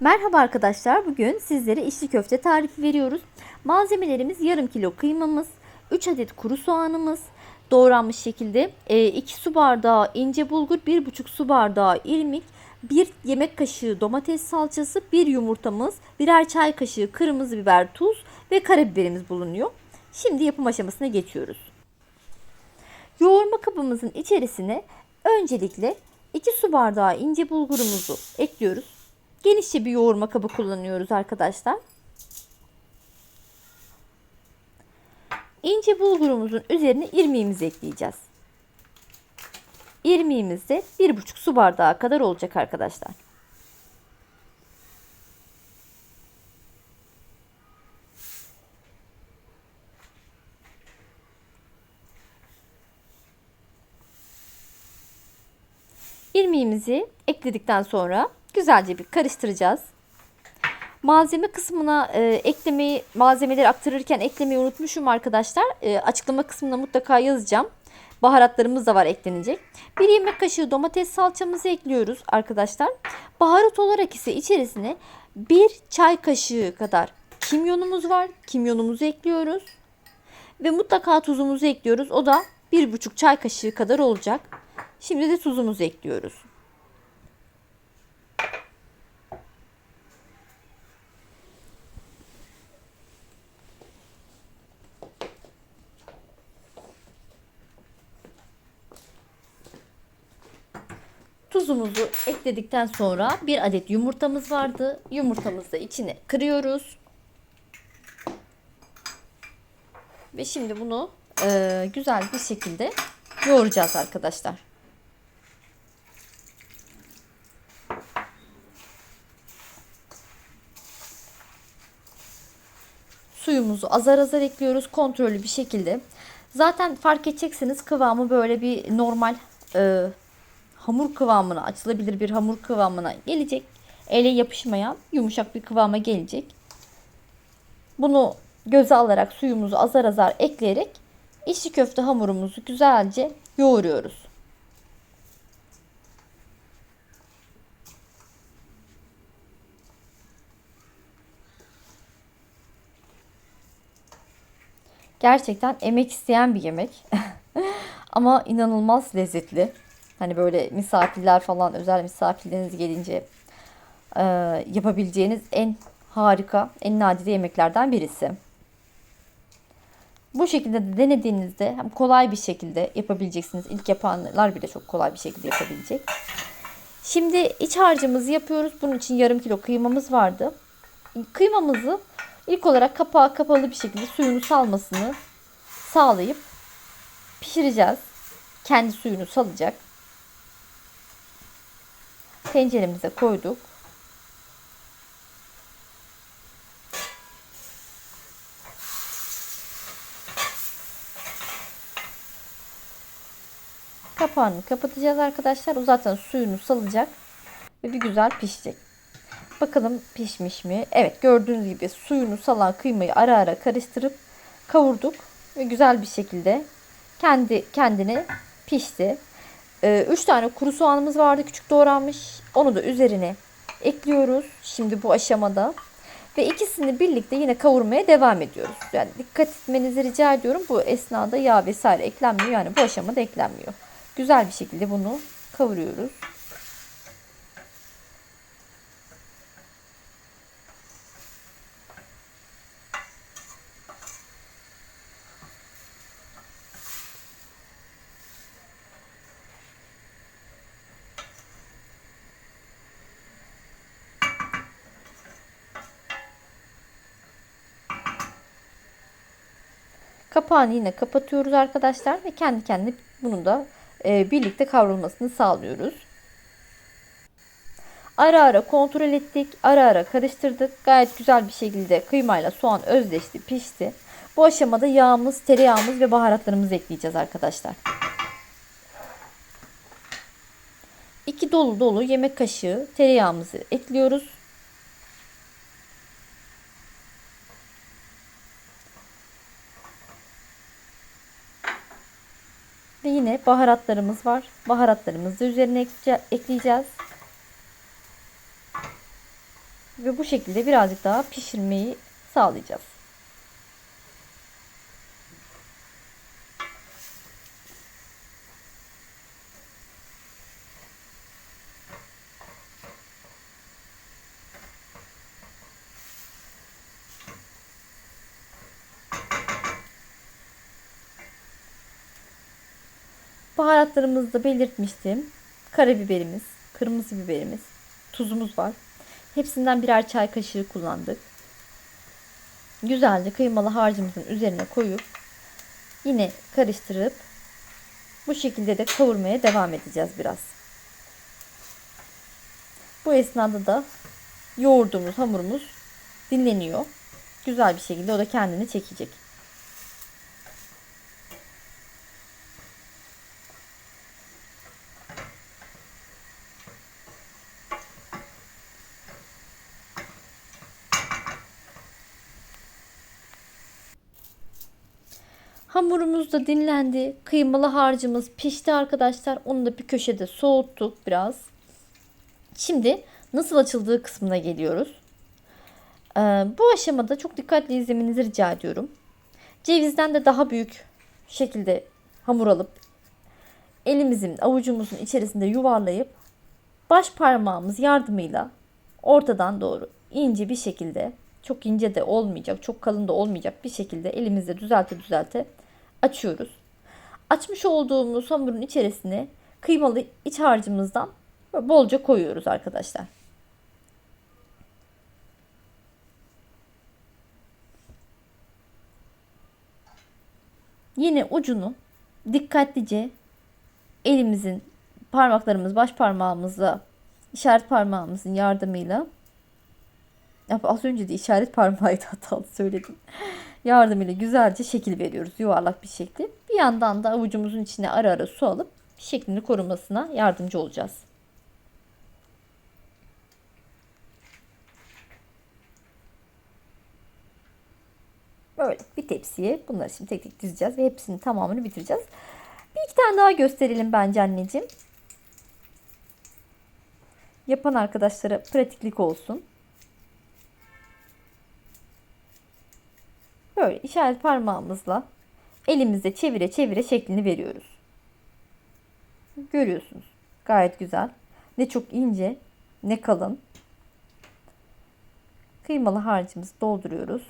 Merhaba arkadaşlar. Bugün sizlere içli köfte tarifi veriyoruz. Malzemelerimiz yarım kilo kıymamız, 3 adet kuru soğanımız, doğranmış şekilde 2 su bardağı ince bulgur, 1,5 su bardağı irmik, 1 yemek kaşığı domates salçası, 1 yumurtamız, birer çay kaşığı kırmızı biber, tuz ve karabiberimiz bulunuyor. Şimdi yapım aşamasına geçiyoruz. Yoğurma kabımızın içerisine öncelikle 2 su bardağı ince bulgurumuzu ekliyoruz. Genişçe bir yoğurma kabı kullanıyoruz arkadaşlar. İnce bulgurumuzun üzerine irmiğimizi ekleyeceğiz. İrmiğimiz de 1,5 su bardağı kadar olacak arkadaşlar. İrmiğimizi ekledikten sonra güzelce bir karıştıracağız. Malzeme kısmına e, eklemeyi, malzemeleri aktarırken eklemeyi unutmuşum arkadaşlar. E, açıklama kısmına mutlaka yazacağım. Baharatlarımız da var eklenecek. Bir yemek kaşığı domates salçamızı ekliyoruz arkadaşlar. Baharat olarak ise içerisine bir çay kaşığı kadar kimyonumuz var. Kimyonumuzu ekliyoruz. Ve mutlaka tuzumuzu ekliyoruz. O da bir buçuk çay kaşığı kadar olacak. Şimdi de tuzumuzu ekliyoruz. Tuzumuzu ekledikten sonra bir adet yumurtamız vardı. Yumurtamızı da içine kırıyoruz. Ve şimdi bunu e, güzel bir şekilde yoğuracağız arkadaşlar. Suyumuzu azar azar ekliyoruz kontrollü bir şekilde. Zaten fark edeceksiniz kıvamı böyle bir normal e, hamur kıvamına açılabilir bir hamur kıvamına gelecek. Ele yapışmayan yumuşak bir kıvama gelecek. Bunu göze alarak suyumuzu azar azar ekleyerek içli köfte hamurumuzu güzelce yoğuruyoruz. Gerçekten emek isteyen bir yemek. Ama inanılmaz lezzetli. Hani böyle misafirler falan özel misafirleriniz gelince e, yapabileceğiniz en harika, en nadide yemeklerden birisi. Bu şekilde de denediğinizde hem kolay bir şekilde yapabileceksiniz. İlk yapanlar bile çok kolay bir şekilde yapabilecek. Şimdi iç harcımızı yapıyoruz. Bunun için yarım kilo kıymamız vardı. Kıymamızı ilk olarak kapağı kapalı bir şekilde suyunu salmasını sağlayıp pişireceğiz. Kendi suyunu salacak. Tenceremize koyduk. Kapağını kapatacağız arkadaşlar. O zaten suyunu salacak ve bir güzel pişecek. Bakalım pişmiş mi? Evet gördüğünüz gibi suyunu salan kıymayı ara ara karıştırıp kavurduk ve güzel bir şekilde kendi kendine pişti. 3 ee, tane kuru soğanımız vardı küçük doğranmış. Onu da üzerine ekliyoruz. Şimdi bu aşamada. Ve ikisini birlikte yine kavurmaya devam ediyoruz. Yani dikkat etmenizi rica ediyorum. Bu esnada yağ vesaire eklenmiyor. Yani bu aşamada eklenmiyor. Güzel bir şekilde bunu kavuruyoruz. Kapağını yine kapatıyoruz arkadaşlar ve kendi kendine bunu da e, birlikte kavrulmasını sağlıyoruz. Ara ara kontrol ettik. Ara ara karıştırdık. Gayet güzel bir şekilde kıymayla soğan özleşti, pişti. Bu aşamada yağımız, tereyağımız ve baharatlarımızı ekleyeceğiz arkadaşlar. 2 dolu dolu yemek kaşığı tereyağımızı ekliyoruz. Ve yine baharatlarımız var. Baharatlarımızı üzerine ekleyeceğiz. Ve bu şekilde birazcık daha pişirmeyi sağlayacağız. Baharatlarımızı da belirtmiştim. Karabiberimiz, kırmızı biberimiz, tuzumuz var. Hepsinden birer çay kaşığı kullandık. Güzelce kıymalı harcımızın üzerine koyup yine karıştırıp bu şekilde de kavurmaya devam edeceğiz biraz. Bu esnada da yoğurduğumuz hamurumuz dinleniyor. Güzel bir şekilde o da kendini çekecek. Hamurumuz da dinlendi. Kıymalı harcımız pişti arkadaşlar. Onu da bir köşede soğuttuk biraz. Şimdi nasıl açıldığı kısmına geliyoruz. Ee, bu aşamada çok dikkatli izlemenizi rica ediyorum. Cevizden de daha büyük şekilde hamur alıp elimizin avucumuzun içerisinde yuvarlayıp baş parmağımız yardımıyla ortadan doğru ince bir şekilde çok ince de olmayacak, çok kalın da olmayacak bir şekilde elimizde düzelte düzelte açıyoruz. Açmış olduğumuz hamurun içerisine kıymalı iç harcımızdan bolca koyuyoruz arkadaşlar. Yine ucunu dikkatlice elimizin parmaklarımız baş parmağımızla işaret parmağımızın yardımıyla ya az önce de işaret parmağıydı hatalı söyledim. Yardımıyla güzelce şekil veriyoruz. Yuvarlak bir şekli. Bir yandan da avucumuzun içine ara ara su alıp şeklini korumasına yardımcı olacağız. Böyle bir tepsiye bunları şimdi tek tek dizeceğiz ve hepsinin tamamını bitireceğiz. Bir iki tane daha gösterelim bence anneciğim. Yapan arkadaşlara pratiklik olsun. Böyle işaret parmağımızla elimizde çevire çevire şeklini veriyoruz. Görüyorsunuz. Gayet güzel. Ne çok ince ne kalın. Kıymalı harcımızı dolduruyoruz.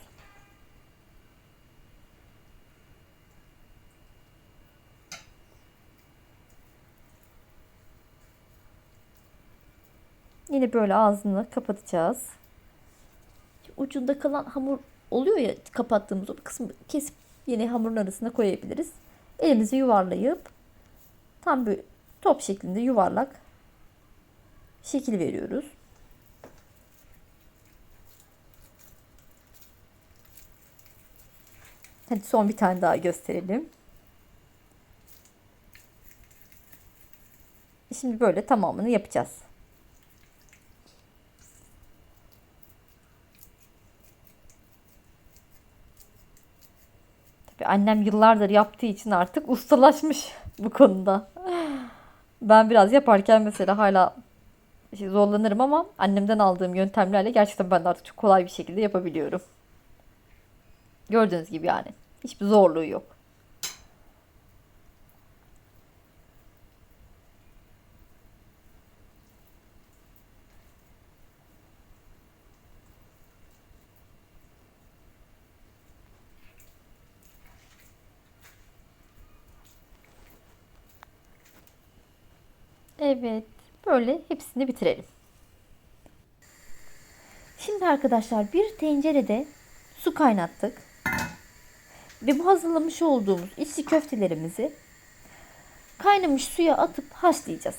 Yine böyle ağzını kapatacağız. Ucunda kalan hamur oluyor ya kapattığımız o kısmı kesip yine hamurun arasına koyabiliriz. Elimizi yuvarlayıp tam bir top şeklinde yuvarlak şekil veriyoruz. Hadi son bir tane daha gösterelim. Şimdi böyle tamamını yapacağız. Annem yıllardır yaptığı için artık ustalaşmış bu konuda. Ben biraz yaparken mesela hala şey zorlanırım ama annemden aldığım yöntemlerle gerçekten ben de artık çok kolay bir şekilde yapabiliyorum. Gördüğünüz gibi yani. Hiçbir zorluğu yok. Evet. Böyle hepsini bitirelim. Şimdi arkadaşlar bir tencerede su kaynattık. Ve bu hazırlamış olduğumuz içli köftelerimizi kaynamış suya atıp haşlayacağız.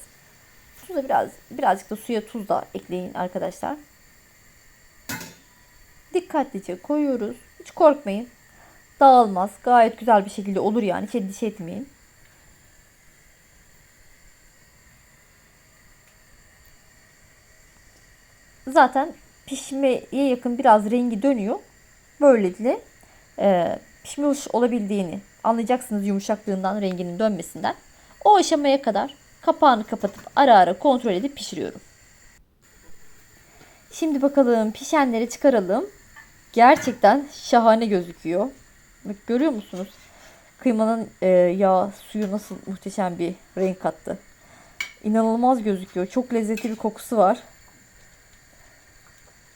Suda biraz birazcık da suya tuz da ekleyin arkadaşlar. Dikkatlice koyuyoruz. Hiç korkmayın. Dağılmaz. Gayet güzel bir şekilde olur yani. Hiç endişe etmeyin. Zaten pişmeye yakın biraz rengi dönüyor. Böylelikle e, pişmiş olabildiğini anlayacaksınız yumuşaklığından, renginin dönmesinden. O aşamaya kadar kapağını kapatıp ara ara kontrol edip pişiriyorum. Şimdi bakalım pişenleri çıkaralım. Gerçekten şahane gözüküyor. Bak görüyor musunuz? Kıymanın e, yağ suyu nasıl muhteşem bir renk kattı. İnanılmaz gözüküyor. Çok lezzetli bir kokusu var.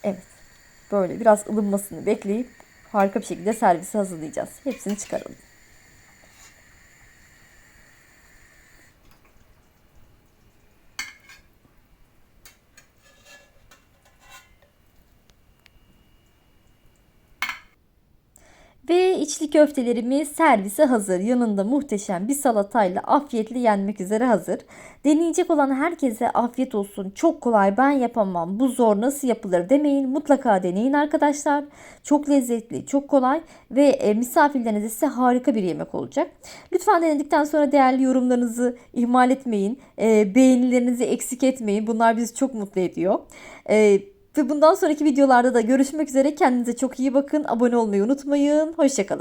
Evet. Böyle biraz ılınmasını bekleyip harika bir şekilde servise hazırlayacağız. Hepsini çıkaralım. Ve içli köftelerimiz servise hazır. Yanında muhteşem bir salatayla afiyetle yenmek üzere hazır. Deneyecek olan herkese afiyet olsun. Çok kolay ben yapamam. Bu zor nasıl yapılır demeyin. Mutlaka deneyin arkadaşlar. Çok lezzetli, çok kolay ve e, misafirlerinize size harika bir yemek olacak. Lütfen denedikten sonra değerli yorumlarınızı ihmal etmeyin. E, beğenilerinizi eksik etmeyin. Bunlar bizi çok mutlu ediyor. Ve bundan sonraki videolarda da görüşmek üzere. Kendinize çok iyi bakın. Abone olmayı unutmayın. Hoşçakalın.